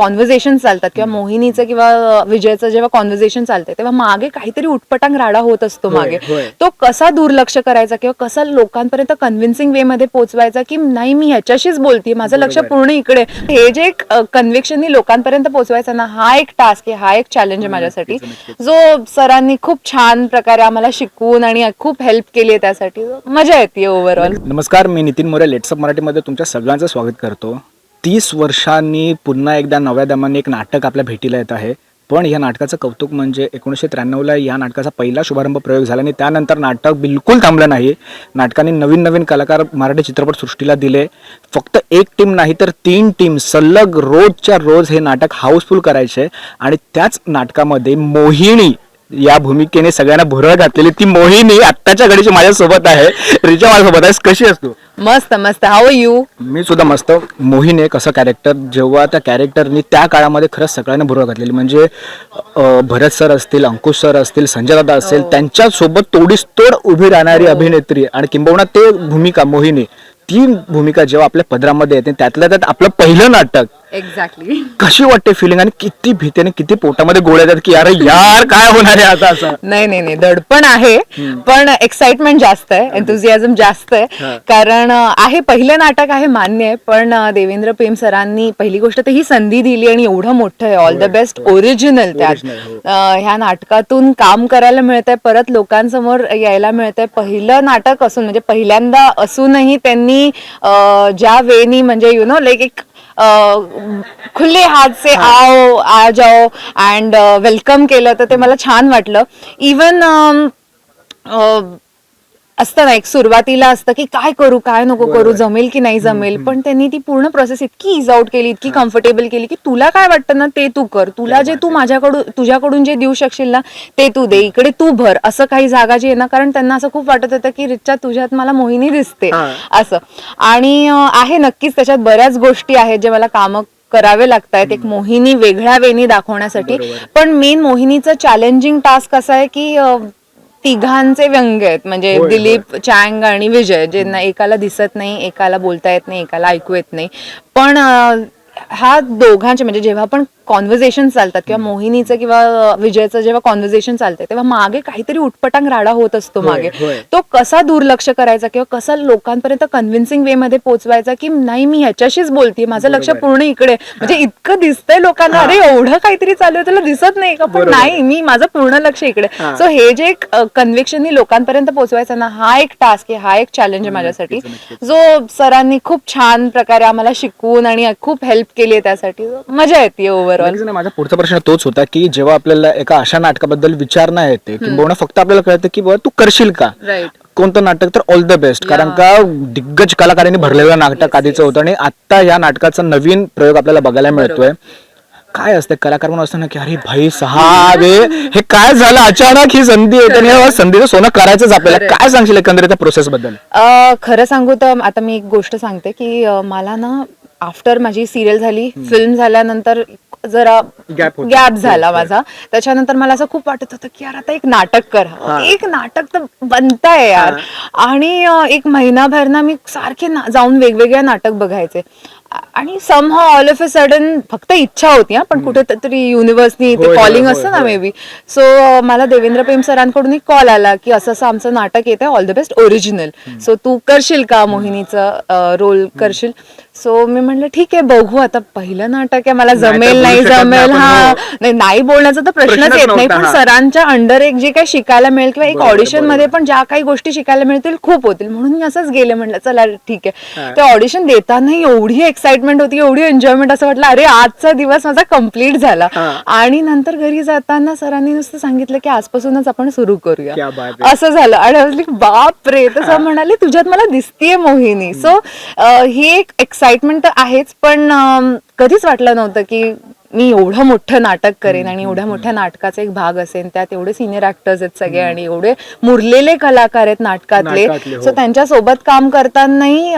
Conversation चालतात. किंवा मोहिनीचं किंवा विजयचं जेव्हा कॉन्व्हर्सेशन चालतंय तेव्हा मागे काहीतरी उटपटांग राडा होत असतो मागे. तो कसा दुर्लक्ष करायचा किंवा कसा लोकांपर्यंत कन्व्हिन्सिंग वे मध्ये पोहोचवायचा की नाही मी ह्याच्याशीच बोलते माझं लक्ष. पूर्ण इकडे. हे जे एक कन्व्हिक्शननी लोकांपर्यंत पोहोचवायचा ना हा एक टास्क आहे हा एक चॅलेंज आहे माझ्यासाठी. जो सरांनी खूप छान प्रकारे आम्हाला शिकवून आणि खूप हेल्प केली आहे त्यासाठी. मजा येते ओव्हरऑल नमस्कार मी नितीन मोरे लेट्सअप मराठीमध्ये तुमच्या सगळ्यांचं स्वागत करतो. तीस वर्षांनी पुन्हा एकदा नव्या दमाने एक नाटक आपल्या भेटीला येत आहे. पण या नाटकाचं कौतुक म्हणजे एकोणीसशे त्र्याण्णवला या नाटकाचा पहिला शुभारंभ प्रयोग झाला आणि त्यानंतर नाटक बिलकुल थांबलं नाही. नाटकाने नवीन नवीन कलाकार मराठी चित्रपटसृष्टीला दिले. फक्त एक टीम नाही तर तीन टीम सलग रोजच्या रोज हे नाटक हाऊसफुल करायचे आणि त्याच नाटकामध्ये मोहिनी या भूमिकेने सगळ्यांना भुरळ घातलेली ती मोहिनी आत्ताच्या घडीची माझ्यासोबत आहे. रिचा माझ्यासोबत आहेस कशी असतो मस्त मस्त. हाव यू मी सुद्धा मस्त. मोहीन एक असं कॅरेक्टर जेव्हा त्या कॅरेक्टरनी त्या काळामध्ये खरंच सगळ्यांना भुरळ घातलेली. म्हणजे अं, भरत सर असतील अंकुश सर असतील संजय दादा असेल त्यांच्यासोबत तोडीस तोड उभी राहणारी अभिनेत्री आणि किंबहुना ते भूमिका मोहिनी ती भूमिका जेव्हा आपल्या पदरामध्ये येते त्यातल्या त्यात आपलं पहिलं नाटक एक्झॅक्टली कशी वाटते फिलिंग आणि किती भीती आणि किती पोटामध्ये गोळ्या येतात की अरे यार काय होणार आहे आता असं? नाही नाही नाही. दडपण आहे पण एक्साइटमेंट जास्त आहे एन्थुझियाझम जास्त. आहे. कारण आहे पहिलं नाटक आहे मान्य आहे पण देवेंद्र प्रेम सरांनी पहिली गोष्ट तर ही संधी दिली आणि एवढं मोठं आहे. ऑल द बेस्ट ओरिजिनल त्यात. हो. ह्या नाटकातून काम करायला मिळतंय परत लोकांसमोर यायला मिळतंय. पहिलं नाटक असून म्हणजे पहिल्यांदा असूनही त्यांनी ज्या वेनी म्हणजे यु नो लाईक एक खुले हात से आओ आ जाओ अँड वेलकम केलं तर ते मला छान वाटलं. इवन असतं ना एक सुरुवातीला असतं की काय करू काय नको करू जमेल की नाही जमेल पण त्यांनी ती पूर्ण प्रोसेस इतकी इज आउट केली इतकी कम्फर्टेबल केली की तुला काय वाटतं ना ते तू कर. तुला जे तू माझ्याकडून तुझ्याकडून जे देऊ शकशील ना ते तू दे. इकडे तू भर. असं काही जागा जी आहे ना कारण त्यांना असं खूप वाटत होतं की रिचा तुझ्यात मला मोहिनी दिसते. असं. आणि आहे नक्कीच त्याच्यात बऱ्याच गोष्टी आहेत जे मला काम करावे लागतात एक मोहिनी वेगळ्या वेनी दाखवण्यासाठी. पण मेन मोहिनीचं चॅलेंजिंग टास्क असं आहे की तिघांचे व्यंग आहेत. म्हणजे होय, दिलीप चँग आणि विजय ज्यांना एकाला दिसत नाही एकाला बोलता येत नाही एकाला ऐकू येत नाही. पण अं, ह्या दोघांचे म्हणजे जेव्हा पण कॉन्व्हर्सेशन चालतात किंवा मोहिनीचं किंवा विजयचं जेव्हा कॉन्व्हर्सेशन चालतंय तेव्हा मागे काहीतरी उटपटांग राडा होत असतो मागे. तो कसा दुर्लक्ष करायचा किंवा कसा लोकांपर्यंत कन्व्हिन्सिंग वे मध्ये पोहोचवायचा की नाही मी ह्याच्याशीच बोलते माझं लक्ष. पूर्ण इकडे म्हणजे इतकं दिसतंय लोकांना अरे एवढं काहीतरी चालू आहे तुला दिसत नाही का पण. नाही मी माझं पूर्ण लक्ष इकडे. सो हे जे एक कन्व्हिक्शननी लोकांपर्यंत पोहोचवायचं ना हा एक टास्क आहे हा एक चॅलेंज आहे माझ्यासाठी. जो सरांनी खूप छान प्रकारे आम्हाला शिकवून आणि खूप हेल्प केली आहे त्यासाठी मजा येते ओव्हरऑल नाही, माझा पुढचा प्रश्न तोच होता की जेव्हा आपल्याला एका अशा नाटकाबद्दल विचारणा येते किंवा फक्त आपल्याला कळतं की बाबा तू करशील का? राईट कोणतं नाटक? तर ऑल द बेस्ट कारण का दिग्गज कलाकारांनी भरलेलं नाटक आधीचं होतं आणि आता या नाटकाचा नवीन प्रयोग आपल्याला बघायला मिळतोय. काय असते कलाकार म्हणून असतं ना की अरे भाई सहा वे हे काय झालं? अचानक ही संधी येते आणि या संधीचं सोनं करायचंच आपल्याला. काय सांगशील एकंदरीत त्या प्रोसेस बद्दल? खरं सांगू तर आता मी एक गोष्ट सांगते की मला ना आफ्टर माझी सिरियल झाली फिल्म झाल्यानंतर जरा. गॅप झाला माझा. त्याच्यानंतर मला असं खूप वाटत होतं की यार आता एक नाटक कर. एक नाटक तर बनताय यार. आणि एक महिनाभर ना मी सारखे जाऊन वेगवेगळ्या नाटक बघायचे. आणि some all of a sudden फक्त इच्छा होती हा पण कुठेतरी युनिव्हर्सनी ते होय, कॉलिंग होय, असतं ना होय. मे बी सो मला देवेंद्र प्रेम सरांकडून एक कॉल आला की असं असं आमचं नाटक येत आहे all the best original so तू करशील का मोहिनीचं रोल करशील सो मी म्हणलं ठीक आहे बघू आता पहिलं नाटक आहे मला जमेल बोलू नाही शकत नाही जमेल आपण, हा हो. नाही नाही बोलण्याचा तर प्रश्नच प्रश्नच येत नाही नव्हता, पण हा. सरांच्या अंडर एक जे काही शिकायला मिळेल किंवा एक बरोबर, ऑडिशनमध्ये. पण ज्या काही गोष्टी शिकायला मिळतील खूप होतील म्हणून मी असंच गेले म्हटलं चला ठीक हा. आहे ते ऑडिशन देताना एवढी एक्साइटमेंट होती एवढी एन्जॉयमेंट असं वाटलं अरे आजचा दिवस माझा कंप्लीट झाला. आणि नंतर घरी जाताना सरांनी नुसतं सांगितलं की आजपासूनच आपण सुरू करूया. असं झालं. आणि बाप रे तसं म्हणाले तुझ्यात मला दिसतीये मोहिनी. सो ही एक एक्साइटमेंट तर आहेच पण कधीच वाटलं नव्हतं की मी एवढं मोठं नाटक करेन आणि एवढ्या मोठ्या नाटकाचा एक भाग असेल त्यात एवढे सिनियर ऍक्टर्स आहेत सगळे आणि एवढे मुरलेले कलाकार आहेत नाटकातले. नाटकातले, हो. सो त्यांच्यासोबत काम करतानाही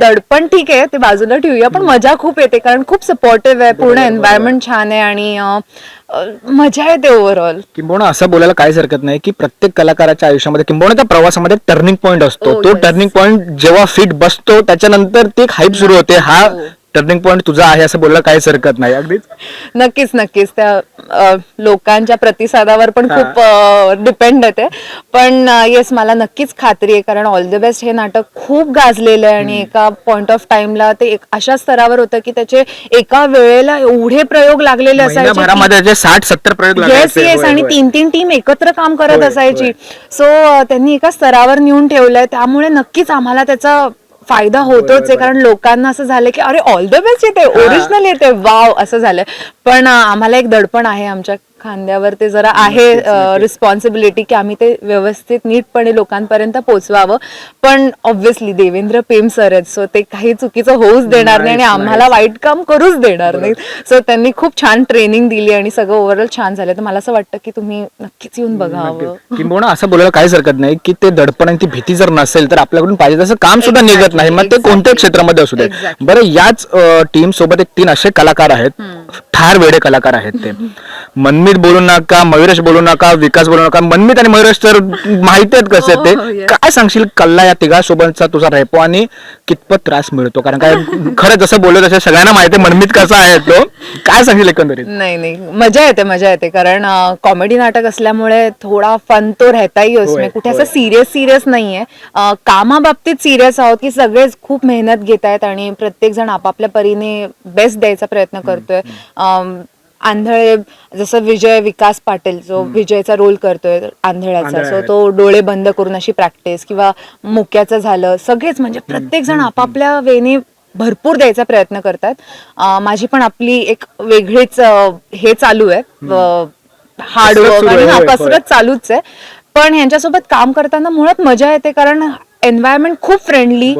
दडपण ठीक आहे ते बाजूला ठेवूया पण मजा खूप येते कारण खूप सपोर्टिव्ह आहे पूर्ण एन्व्हायरमेंट छान आहे आणि अं, अं, मजा येते ओव्हरऑल किंबहुना असं बोलायला काहीच हरकत नाही की प्रत्येक कलाकाराच्या आयुष्यामध्ये किंबहुना त्या प्रवासामध्ये टर्निंग पॉईंट असतो. Oh, तो yes. टर्निंग पॉईंट जेव्हा फिट बसतो त्याच्यानंतर ती एक हाईप सुरू होते. हा टर्निंग पॉईंट तुझा आहे असं बोलला काहीच हरकत नाही. अगदीच? नक्कीच नक्कीच. त्या अ, लोकांच्या प्रतिसादावर पण खूप डिपेंड आहे पण येस मला नक्कीच खात्री आहे कारण ऑल द बेस्ट हे नाटक खूप गाजलेलं आहे आणि एका पॉइंट ऑफ टाइमला ते एक अशा स्तरावर होतं की त्याचे एका वेळेला एवढे प्रयोग लागलेले असायचे की- महिनाभरामध्ये त्याचे साठ सत्तर प्रयोग येस लागायचे. येस होय, आणि होय. तीन तीन टीम एकत्र काम करत होय, असायची. सो त्यांनी एका स्तरावर नेऊन ठेवलंय. त्यामुळे नक्कीच आम्हाला त्याचा फायदा होतोच आहे कारण लोकांना असं झालं की अरे ऑल द बेस्ट येते ओरिजिनल येते वाव असं झालंय. पण आम्हाला एक दडपण आहे आमच्या खांद्यावर ते जरा आहे रिस्पॉन्सिबिलिटी की आम्ही ते व्यवस्थित नीटपणे लोकांपर्यंत पोहोचवावं पण ऑब्व्हियसली देवेंद्र पेम सर आहेत सो ते काही चुकीचं होऊच देणार नाही आणि आम्हाला वाईट काम करूच देणार नाही. सो त्यांनी खूप छान ट्रेनिंग दिली आणि सगळं ओव्हरऑल छान झालं. तर मला असं वाटतं की तुम्ही नक्कीच येऊन बघावं. किंबहुना असं बोलायला काहीच हरकत नाही की ते दडपण आणि ती भीती जर नसेल तर आपल्याकडून पाहिजे तसं काम सुद्धा निघत नाही. मग ते exactly. क्षेत्रामध्ये असू दे. बरं याच टीम सोबत एक तीन असे कलाकार आहेत. ठार वेडे कलाकार आहेत ते. मनमीत बोलू नका मयुरेश बोलू नका विकास बोलू नका. मनमीत आणि मयुरेश तर माहिती आहेत कसे हो, आहेत हो, ते yes. काय सांगशील? कल्ला या तिघासोबतचा तुझा रेपो आणि कितपत त्रास मिळतो? कारण काय खरं जसं बोललो तसं सगळ्यांना माहिती आहे मनमीत कसा आहे तो. काय सांगशील एकंदरीत? नाही नाही. मजा येते मजा येते. कारण कॉमेडी नाटक असल्यामुळे थोडा फन तो रहता ही होय, उसमें कुठे असं. सिरियस सिरियस नाहीये. कामाबाबतीत सिरियस आहोत की सगळेच खूप मेहनत घेत आहेत आणि प्रत्येक जण आपापल्या परीने बेस्ट द्यायचा प्रयत्न करतोय. आंधळे जसं विजय विकास पाटील जो विजयचा रोल करतोय आंधळ्याचा आंधळा सो. तो डोळे बंद करून अशी प्रॅक्टिस किंवा मुक्याचं झालं सगळेच म्हणजे प्रत्येक जण आपापल्या वेने भरपूर द्यायचा प्रयत्न करतात. माझी पण आपली एक वेगळीच हे चालू आहे. हार्ड कसरत वर्क सुरू आणि हा. कसरत चालूच आहे. पण ह्यांच्यासोबत काम करताना मुळात मजा येते कारण एन्व्हायरमेंट खूप फ्रेंडली.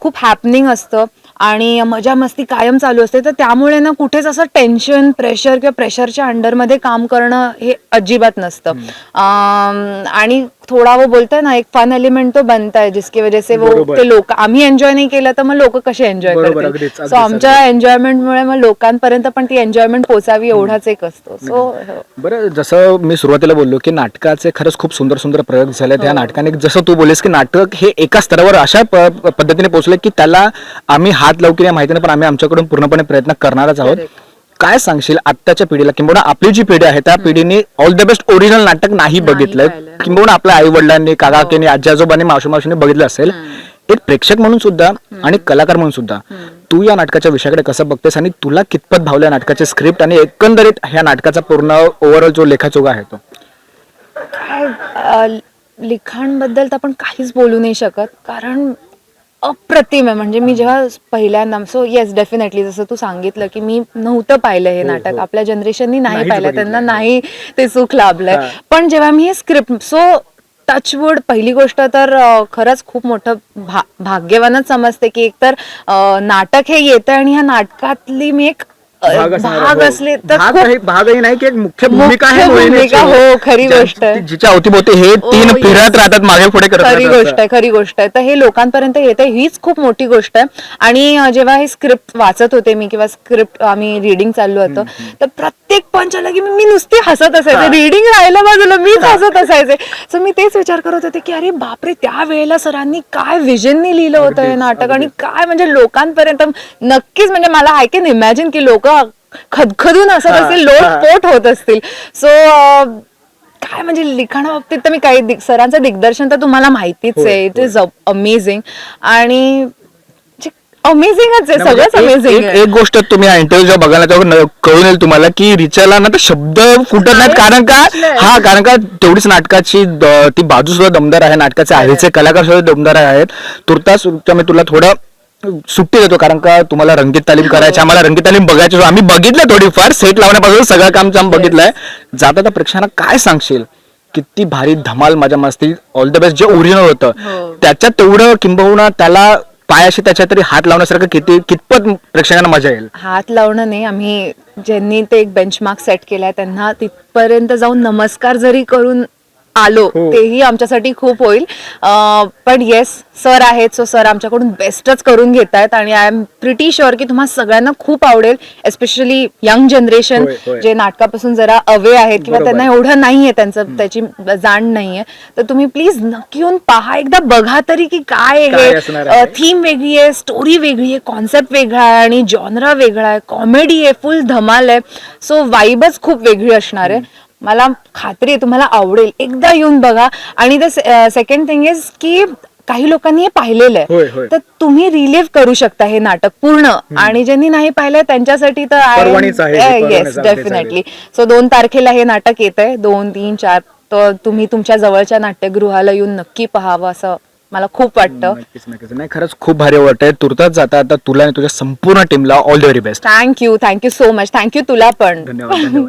खूप हॅपनिंग असतं. आणि मजा मस्ती कायम चालू असते. तर त्यामुळे ना कुठेच असं टेन्शन प्रेशर किंवा प्रेशरच्या अंडरमध्ये काम करणं हे अजिबात नसतं. आणि थोडा वो बोलतोय ना एक फन एलिमेंट तो बनता है जिसकी वजह से वो. ते लोक आम्ही एन्जॉय नाही केलं तर मग लोक कसे एन्जॉय करतील? सो आमच्या एन्जॉयमेंटमुळे मग लोकांपर्यंत पण ती एन्जॉयमेंट पोचावी एवढाच एक असतो. सो बरं जसं मी सुरुवातीला बोललो की नाटकाचे खरंच खूप सुंदर सुंदर प्रयोग झाले हो. त्या नाटकाने जसं तू बोललीस की नाटक हे एका स्तरावर अशा पद्धतीने पोहोचले की त्याला आम्ही हात लावू की नाही माहिती नाही पण आम्ही आमच्याकडून पूर्णपणे प्रयत्न करणारच आहोत. काय सांगशील आत्ताच्या पिढीला? किंबहुना आपली जी पिढी आहे त्या पिढीने ऑल द बेस्ट ओरिजिनल नाटक नाही बघितलंय. किंबहुना आपल्या आई वडिलांनी काकाकीने आजी आजोबांनी मावशी मावशीने बघितलं असेल एक प्रेक्षक म्हणून सुद्धा आणि कलाकार म्हणून सुद्धा तू या नाटकाच्या विषयाकडे कसं बघतेस आणि तुला कितपत भावलं या नाटकाचे स्क्रिप्ट आणि एकंदरीत ह्या नाटकाचा पूर्ण ओव्हरऑल जो लेखाचोगा आहे तो? काय अ, लिखाणबद्दल तर आपण काहीच बोलू नाही शकत कारण अप्रतिम आहे म्हणजे मी जेव्हा पहिल्यांदा सो येस डेफिनेटली जसं तू सांगितलं की मी नव्हतं पाहिलं हे नाटक आपल्या जनरेशननी नाही पाहिलं. त्यांना नाही ते सुख लाभलंय हा. पण जेव्हा मी हे स्क्रिप्ट सो टचवूड पहिली गोष्ट तर खरंच खूप मोठं भा भाग्यवानच समजते की एकतर नाटक हे येतं आणि ह्या नाटकातली मी एक भाग हो. असले तर भाग नाही की एक मुख्य भूमिका आहे मोहिनीची. भूमिका, हो, खरी ज्या- गोष्ट आहे. जिच्या अवतीभोवती हे तीन Oh, yes. फिरत राहतात मागे पुढे करत खरी राहतात. गोष्ट आहे खरी गोष्ट आहे तर हे लोकांपर्यंत येते हीच खूप मोठी गोष्ट आहे आणि अं, जेव्हा हे स्क्रिप्ट वाचत होते मी किंवा स्क्रिप्ट आम्ही रिडिंग चाललो होतं तर प्रत्येक पंच आला की मी नुसती हसत असायचे. रिडिंग राहायला बाजूला मीच हसत असायचे. सो मी तेच विचार करत होते की अरे बापरे त्या वेळेला सरांनी काय विजननी लिहिलं होतं हे नाटक? आणि. काय म्हणजे लोकांपर्यंत नक्कीच म्हणजे मला आय कॅन इमॅजिन की लोक खदखदून असत असतील लोट हा. पोट होत असतील. सो काय म्हणजे लिखाणाबाबतीत तर मी काही सरांचं दिग्दर्शन तर तुम्हाला माहितीच आहे. इट. इज अमेझिंग आणि अमेझिंगच आहे सगळंच म्हणजे एक- अमेझिंग एक आहे. एक गोष्ट तुम्ही इंटरव्ह्यू जेव्हा बघायला तेव्हा कळून येईल तुम्हाला की रिचाला ना तर शब्द फुटत नाहीत. कारण का? हा कारण का तेवढीच नाटकाची ती बाजू सुद्धा दमदार आहे. नाटकाचे आहेचे कलाकार सुद्धा दमदार आहेत. तुर्तास मी तुला थोडं सुट्टी देतो कारण का तुम्हाला रंगीत तालीम करायची आम्हाला रंगीत तालीम बघायची. आम्ही बघितलं थोडीफार सेट लावण्यापासून सगळं काम आम्ही बघितलंय. जाता त्या प्रेक्षकांना काय सांगशील? किती भारी धमाल माझ्या मस्ती ऑल द बेस्ट जे ओरिजिनल होतं. हो. त्याच्यात तेवढं किंबहुना त्याला पायाशी त्याच्या तरी हात लावण्यासारखं किती कितपत प्रेक्षकांना मजा येईल. हात लावणं नाही आम्ही ज्यांनी ते एक बेंचमार्क सेट केलाय त्यांना तिथपर्यंत जाऊन नमस्कार जरी करून आलो हो. तेही आमच्यासाठी खूप होईल पण येस सर आहेत सो सर आमच्याकडून बेस्टच करून घेत आहेत आणि आय एम प्रिटी शुअर की तुम्हाला सगळ्यांना खूप आवडेल एस्पेशली यंग जनरेशन. जे नाटकापासून जरा अवे आहेत किंवा. त्यांना एवढं नाहीये त्यांचं त्याची जाण नाहीये तर तुम्ही प्लीज नक्की येऊन पहा एकदा बघा तरी की काय आहे? थीम वेगळी आहे स्टोरी वेगळी आहे कॉन्सेप्ट वेगळा आहे आणि जॉनरा वेगळा आहे कॉमेडी आहे फुल धमाल आहे सो वाईबच खूप वेगळी असणार आहे मला खात्री आहे तुम्हाला आवडेल. एकदा येऊन बघा. आणि द सेकंड थिंग इज की काही लोकांनी हे पाहिलेलं आहे. तर तुम्ही रिलीव्ह करू शकता हे नाटक पूर्ण. आणि ज्यांनी नाही पाहिलंय त्यांच्यासाठी तर येस डेफिनेटली सो दोन तारखेला हे नाटक येत आहे दोन तीन चार. तर तुम्ही तुमच्या जवळच्या नाट्यगृहाला येऊन नक्की पाहावं असं मला खूप वाटतं. नाही खरंच खूप भारी वाटतंय. तुर्ताच जाता आता तुला आणि तुझ्या संपूर्ण टीमला all the very best thank you thank you so much thank you तुला पण. धन्यवाद.